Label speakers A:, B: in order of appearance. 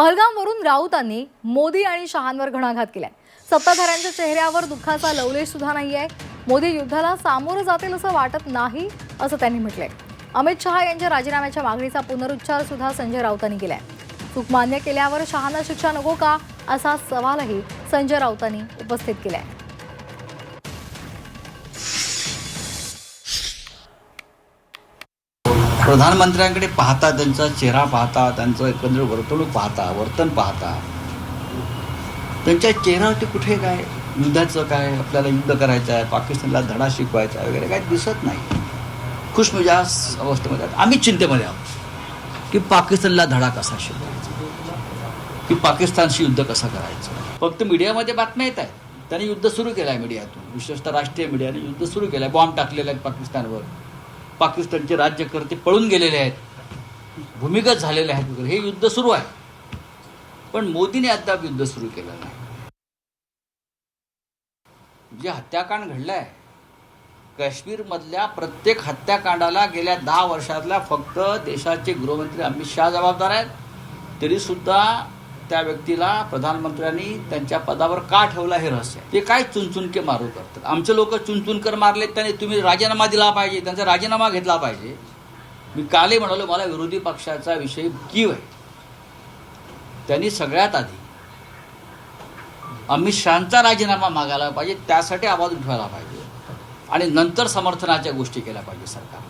A: पहलगामवरून राऊतांनी मोदी आणि शहांवर घणाघात केलाय. सत्ताधाऱ्यांच्या चेहऱ्यावर दुःखाचा लवलेश सुद्धा नाही आहे मोदी युद्धाला सामोरं जातील असं वाटत नाही असं त्यांनी म्हटलंय. अमित शहा यांच्या राजीनाम्याच्या मागणीचा पुनरुच्चार सुद्धा संजय राऊतांनी केलाय. चूक मान्य केल्यावर शहांना शिक्षा नको का असा सवालही संजय राऊतांनी उपस्थित केलाय.
B: प्रधानमंत्र्यांकडे पाहता त्यांचा चेहरा पाहता त्यांचं एकंदर वर्तणूक पाहता वर्तन पाहता त्यांच्या चेहऱ्यावरती कुठे काय युद्धाचं काय आपल्याला युद्ध करायचं आहे पाकिस्तानला धडा शिकवायचा आहे वगैरे काय दिसत नाही. खुशमिजाज म्हणजे अवस्थेमध्ये आम्ही चिंतेमध्ये आहोत की पाकिस्तानला धडा कसा शिकवायचा? की पाकिस्तानशी युद्ध कसं करायचं? फक्त मीडियामध्ये बातम्या येत आहेत. त्यांनी युद्ध सुरू केलं आहे मीडियातून. विशेषतः राष्ट्रीय मीडियाने युद्ध सुरू केलं आहे बॉम्ब टाकलेला आहे पाकिस्तानवर. पाकिस्तानचे राज्यकर्ते पळून गेलेले आहेत. भूमिगत झालेले आहेत वगैरे. हे युद्ध सुरू आहे. पण मोदीने अद्याप युद्ध सुरू केलं नाही. जे हत्याकांड घडलंय काश्मीरमधल्या प्रत्येक हत्याकांडाला गेल्या दहा वर्षातल्या फक्त देशाचे गृहमंत्री अमित शहा जबाबदार आहेत. तरी सुद्धा त्या व्यक्तीला प्रधानमंत्र्यांनी त्यांच्या पदावर का ठेवला हे रहस्य ते काय चुनचुनके मारू करतात? आमचे लोक चुनचुनकर मारले त्याने तुम्ही राजीनामा दिला पाहिजे त्यांचा राजीनामा घेतला पाहिजे. मी कालही म्हणालो मला विरोधी पक्षाचा विषय कीव आहे त्यांनी सगळ्यात आधी अमित शहाचा राजीनामा मागायला पाहिजे त्यासाठी आवाज उठवायला पाहिजे. आणि नंतर समर्थनाच्या गोष्टी केल्या पाहिजे सरकार